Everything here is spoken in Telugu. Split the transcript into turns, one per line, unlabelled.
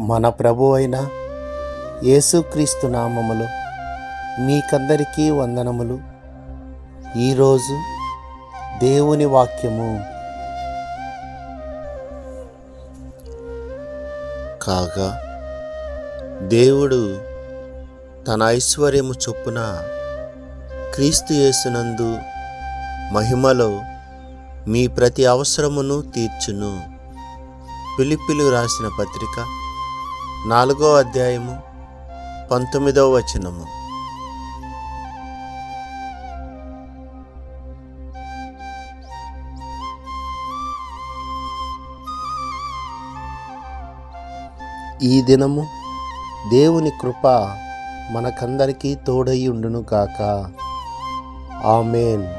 మన ప్రభు అయిన యేసుక్రీస్తు నామములో మీకందరికీ వందనములు. ఈరోజు దేవుని వాక్యము. కాగా దేవుడు తన ఐశ్వర్యము చొప్పున క్రీస్తు యేసునందు మహిమలో మీ ప్రతి అవసరమును తీర్చును. పిలిపిలు రాసిన పత్రిక నాలుగో అధ్యాయము పంతొమ్మిదవ వచనము. ఈ దినము దేవుని కృప మనకందరికీ తోడై ఉండును కాక ఆమెన్.